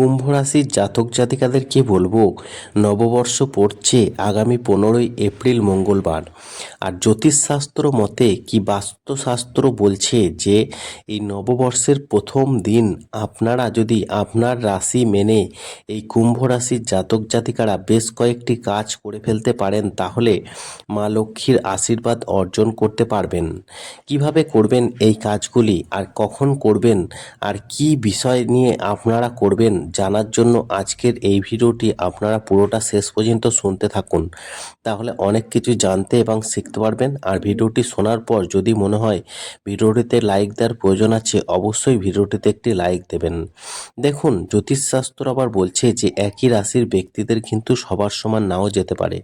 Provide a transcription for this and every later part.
কুম্ভ রাশির জাতক জাতিকাদেরকে বলব? নববর্ষ পড়ছে, আগামী পনেরোই এপ্রিল মঙ্গলবার। আর জ্যোতিষশাস্ত্র মতে কি বাস্তুশাস্ত্র বলছে যে, এই নববর্ষের প্রথম দিন আপনারা যদি আপনার রাশি মেনে এই কুম্ভ রাশির জাতক জাতিকারা বেশ কয়েকটি কাজ করে ফেলতে পারেন, তাহলে মা লক্ষ্মীর আশীর্বাদ অর্জন করতে পারবেন। কীভাবে করবেন এই কাজগুলি, আর কখন করবেন, আর কি বিষয় নিয়ে আপনারা করবেন জানার জন্য আজকের এই ভিডিওটি আপনারা পুরোটা শেষ পর্যন্ত শুনতে থাকুন। তাহলে অনেক কিছু জানতে এবং শিখতে পারবেন। আর ভিডিওটি শোনার পর যদি মনে হয় ভিডিওটিতে লাইক দেওয়ার প্রয়োজন আছে, অবশ্যই ভিডিওটিতে একটি লাইক দেবেন। দেখুন, জ্যোতিষশাস্ত্র আবার বলছে যে একই রাশির ব্যক্তিদের কিন্তু সবার সমান নাও যেতে পারে।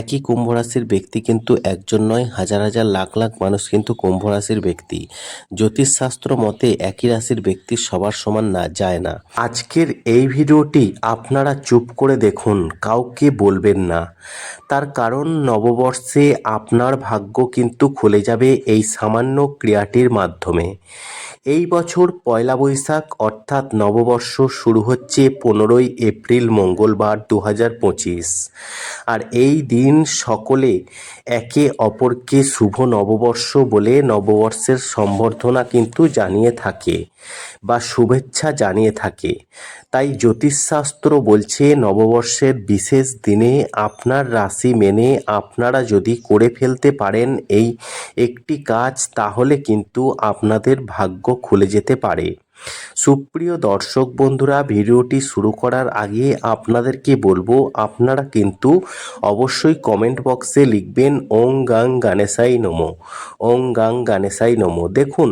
একই কুম্ভ রাশির ব্যক্তি কিন্তু একজন নয়, হাজার হাজার, লাখ লাখ মানুষ কিন্তু কুম্ভ রাশির ব্যক্তি। জ্যোতিষশাস্ত্র মতে একই রাশির ব্যক্তি সবার সমান না, যায় না। আজকের এই ভিডিওটি আপনারা চুপ করে দেখুন, কাউকে বলবেন না। তার কারণ নববর্ষে আপনার ভাগ্য কিন্তু খুলে যাবে এই সামান্য ক্রিয়াটির মাধ্যমে। এই বছর পয়লা বৈশাখ অর্থাৎ নববর্ষ শুরু হচ্ছে পনেরোই এপ্রিল মঙ্গলবার দু হাজার পঁচিশ। আর এই দিন সকলে একে অপরকে শুভ নববর্ষ বলে নববর্ষের সম্বর্ধনা কিন্তু জানিয়ে থাকে বা শুভেচ্ছা জানিয়ে থাকে। তাই জ্যোতিষশাস্ত্র বলছে, নববর্ষের বিশেষ দিনে আপনার রাশি মেনে আপনারা যদি করে ফেলতে পারেন এই একটি কাজ, তাহলে কিন্তু আপনাদের ভাগ্য খুলে যেতে পারে। সুপ্রিয় দর্শক বন্ধুরা, ভিডিওটি শুরু করার আগে আপনাদেরকে বলব, আপনারা কিন্তু অবশ্যই কমেন্ট বক্সে লিখবেন, ওং গাং গানেশাই নমো ওং গাং গানেশাই নমো দেখুন,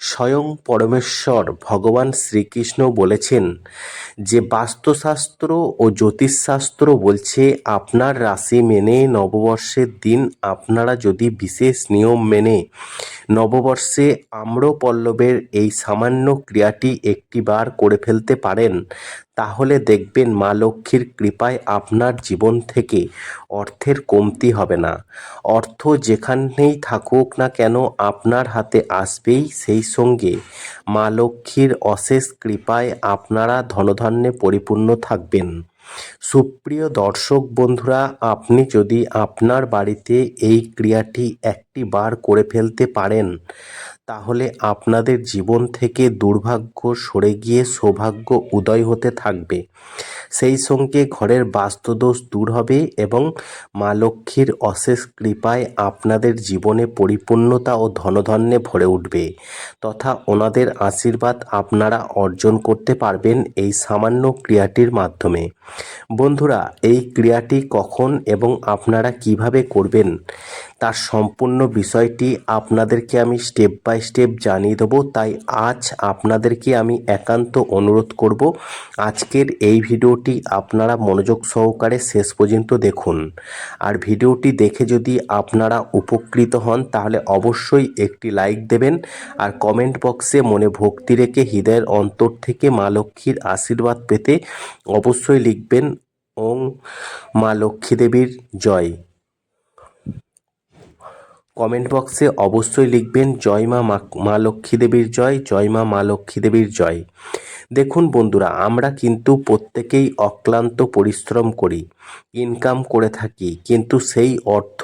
স্বয়ং পরমেশ্বর ভগবান শ্রীকৃষ্ণ বলেছেন যে, বাস্তুশাস্ত্র ও জ্যোতিষশাস্ত্র বলছে, আপনার রাশি মেনে নববর্ষের দিন আপনারা যদি বিশেষ নিয়ম মেনে নববর্ষে আম্রপল্লবের এই সামান্য ক্রিয়াটি একটিবার করে ফেলতে পারেন, তাহলে দেখবেন মা লক্ষ্মীর কৃপায় আপনার জীবন থেকে অর্থের কমতি হবে না। অর্থ যেখানেই থাকুক না কেন আপনার হাতে আসবেই সেই সঙ্গে। মা লক্ষ্মীর অশেষ কৃপায় আপনারা ধনধান্যে পরিপূর্ণ থাকবেন। সুপ্রিয় দর্শক বন্ধুরা, আপনি যদি আপনার বাড়িতে এই ক্রিয়াটি একটি বার করে ফেলতে পারেন, তাহলে আপনাদের জীবন থেকে দুর্ভাগ্য সরে গিয়ে সৌভাগ্য উদয় হতে থাকবে। সেই সঙ্গে ঘরের বাস্তুদোষ দূর হবে এবং মা লক্ষ্মীর অশেষ কৃপায় আপনাদের জীবনে পরিপূর্ণতা ও ধনধান্যে ভরে উঠবে, তথা ওনাদের আশীর্বাদ আপনারা অর্জন করতে পারবেন এই সামান্য ক্রিয়াটির মাধ্যমে। বন্ধুরা, এই ক্রিয়াটি কখন এবং আপনারা কীভাবে করবেন, তার সম্পূর্ণ বিষয়টি আপনাদেরকে আমি স্টেপ বাই স্টেপ জানিয়ে দেবো। তাই আজ আপনাদেরকে আমি একান্ত অনুরোধ করব, আজকের এই ভিডিওটি আপনারা মনোযোগ সহকারে শেষ পর্যন্ত দেখুন। আর ভিডিওটি দেখে যদি আপনারা উপকৃত হন, তাহলে অবশ্যই একটি লাইক দেবেন আর কমেন্ট বক্সে মনে ভক্তি রেখে হৃদয়ের অন্তর থেকে মা লক্ষ্মীর আশীর্বাদ পেতে অবশ্যই লিখবেন, ওং মা লক্ষ্মী দেবীর জয়। কমেন্ট বক্সে অবশ্যই লিখবেন, জয় মা মা লক্ষ্মী দেবীর জয় জয় মা মা লক্ষ্মী দেবীর জয়। দেখুন বন্ধুরা, আমরা কিন্তু প্রত্যেকেই অক্লান্ত পরিশ্রম করি ইনকাম করে থাকি, কিন্তু সেই অর্থ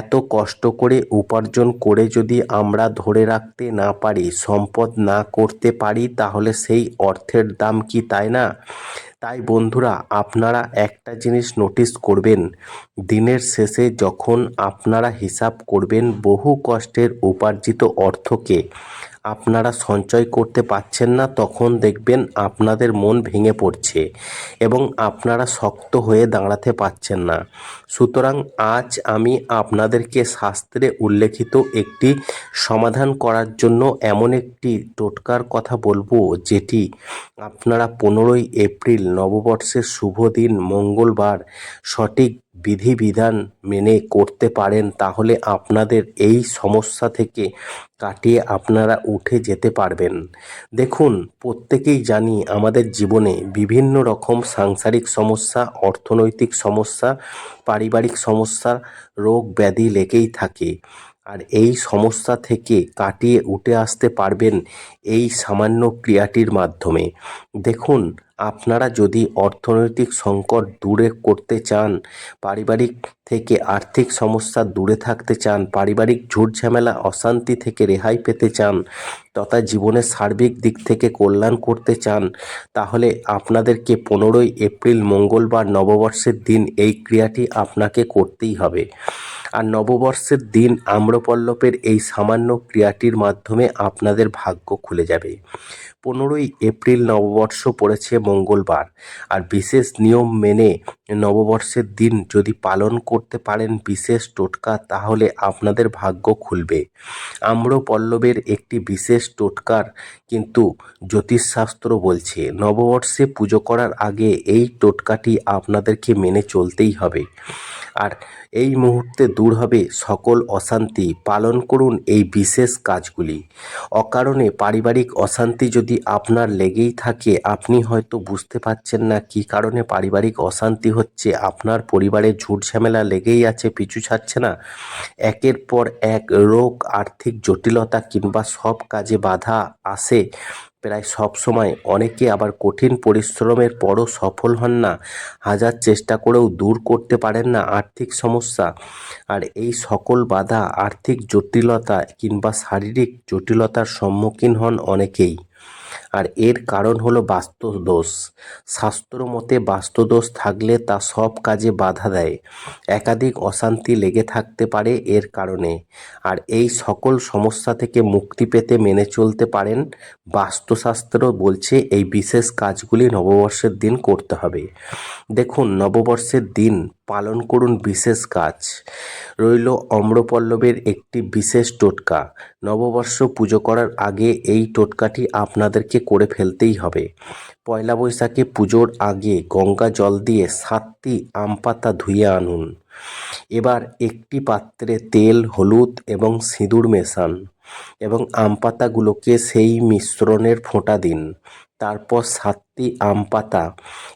এত কষ্ট করে উপার্জন করে যদি আমরা ধরে রাখতে না পারি, সম্পদ না করতে পারি, তাহলে সেই অর্থের দাম কি তাই না? তাই বন্ধুরা আপনারা একটা জিনিস নোটিস করবেন। দিনের শেষে যখন আপনারা হিসাব করবেন বহু কষ্টের উপার্জিত অর্থকে আপনারা সঞ্চয় করতে পারছেন না, তখন দেখবেন আপনাদের মন ভেঙে পড়ছে এবং আপনারা শক্ত হয়ে দাঁড়াতে পারছেন না। সুতরাং আজ আমি আপনাদেরকে শাস্ত্রে উল্লেখিত একটি সমাধান করার জন্য এমন একটি টোটকার কথা বলব, যেটি আপনারা পনেরোই এপ্রিল নববর্ষের শুভ দিন, মঙ্গলবার সঠিক বিধিবিধান মেনে করতে পারেন, তাহলে আপনাদের এই সমস্যা থেকে কাটিয়ে আপনারা উঠে যেতে পারবেন। দেখুন, প্রত্যেকেই জানি আমাদের জীবনে বিভিন্ন রকম সাংসারিক সমস্যা, অর্থনৈতিক সমস্যা, পারিবারিক সমস্যা, রোগ ব্যাধি লেগেই থাকে। আর এই সমস্যা থেকে কাটিয়ে উঠে আসতে পারবেন এই সামান্য ক্রিয়াটির মাধ্যমে। দেখুন আপনারা যদি অর্থনৈতিক সংকট দূরে করতে চান, পারিবারিক থেকে আর্থিক সমস্যা দূরে থাকতে চান, পারিবারিক ঝুট ঝামেলা অশান্তি থেকে রেহাই পেতে চান, তথা জীবনের সার্বিক দিক থেকে কল্যাণ করতে চান, তাহলে আপনাদেরকে পনেরোই এপ্রিল, মঙ্গলবার, নববর্ষের দিন এই ক্রিয়াটি আপনাকে করতেই হবে। আর নববর্ষের দিন আম্রপল্লবের এই সামান্য ক্রিয়াটির মাধ্যমে আপনাদের ভাগ্য খুলে যাবে। পনেরোই এপ্রিল নববর্ষ পড়েছে মঙ্গলবার আর বিশেষ নিয়ম মেনে নববর্ষের দিন যদি পালন করতে পারেন বিশেষ টোটকা, তাহলে আপনাদের ভাগ্য খুলবে। আম্রপল্লবের একটি বিশেষ টোটকার কিন্তু জ্যোতিষশাস্ত্র বলছে, নববর্ষে পুজো করার আগে এই টোটকাটি আপনাদেরকে মেনে চলতেই হবে। আর এই মুহূর্তে দূর হবে সকল অশান্তি। পালন করুন এই বিশেষ কাজগুলি। অকারণে পারিবারিক অশান্তি যদি আপনার লেগেই থাকে, আপনি হয়তো বুঝতে পারছেন না কী কারণে পারিবারিক অশান্তি হচ্ছে, আপনার পরিবারে ঝুট ঝামেলা লেগেই আছে, পিছু ছাড়ছে না। একের পর এক রোগ, আর্থিক জটিলতা কিংবা সব কাজে বাধা আসে। প্রায় সব সময় অনেকে আবার কঠিন পরিশ্রমের পরও সফল হন না। হাজার চেষ্টা করেও দূর করতে পারেন না আর্থিক সমস্যা। আর এই সকল বাধা, আর্থিক জটিলতা কিংবা শারীরিক জটিলতার সম্মুখীন হন অনেকেই। আর এর কারণ হলো বাস্তুদোষ। শাস্ত্র মতে বাস্তুদোষ থাকলে তা সব কাজে বাধা দেয়। একাধিক অশান্তি লেগে থাকতে পারে এর কারণে। আর এই সকল সমস্যা থেকে মুক্তি পেতে মেনে চলতে পারেন বাস্তুশাস্ত্র বলছে এই বিশেষ কাজগুলি নববর্ষের দিন করতে হবে। দেখুন, নববর্ষের দিন পালন করুন বিশেষ কাজ। রইল অম্রপল্লবের একটি বিশেষ টোটকা। নববর্ষ পুজো করার আগে এই টোটকাটি আপনাদেরকে করে ফেলতেই হবে। পয়লা বৈশাখে পুজোর আগে গঙ্গা জল দিয়ে সাতটি আম পাতা ধুয়ে আনুন। এবার একটি পাত্রে তেল, হলুদ এবং সিঁদুর মেশান এবং আম পাতাগুলোকে সেই মিশ্রণের ফোঁটা দিন। তারপর সাতটি আম পাতা,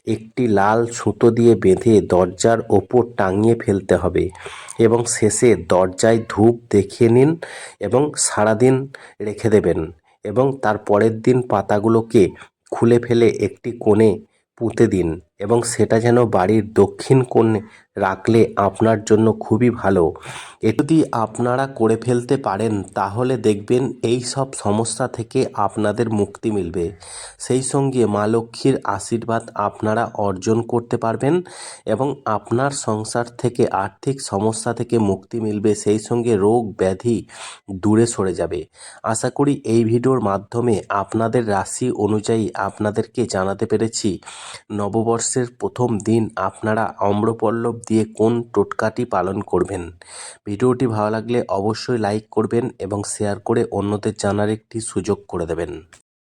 একটি লাল সুতো দিয়ে বেঁধে দরজার ওপর টাঙিয়ে ফেলতে হবে এবং শেষে দরজায় ধূপ দেখিয়ে নিন এবং সারাদিন রেখে দেবেন এবং তার পরের দিন পাতাগুলোকে খুলে ফেলে একটি কোণে পুঁতে দিন। এবং সেটা যেন বাড়ির দক্ষিণ কোণে রাখলে আপনার জন্য খুবই ভালো। এ যদি আপনারা করে ফেলতে পারেন, তাহলে দেখবেন এই সব সমস্যা থেকে আপনাদের মুক্তি মিলবে। সেই সঙ্গে মা লক্ষ্মীর আশীর্বাদ আপনারা অর্জন করতে পারবেন এবং আপনার সংসার থেকে আর্থিক সমস্যা থেকে মুক্তি মিলবে, সেই সঙ্গে রোগ ব্যাধি দূরে সরে যাবে। আশা করি এই ভিডিওর মাধ্যমে আপনাদের রাশি অনুযায়ী আপনাদেরকে জানাতে পেরেছি। নববর্ষের প্রথম দিন আপনারা অম্রপল্লব দিয়ে কোন টোটকাটি পালন করবেন? ভিডিওটি ভালো লাগলে অবশ্যই লাইক করবেন এবং শেয়ার করে অন্যদের জানার একটি সুযোগ করে দেবেন।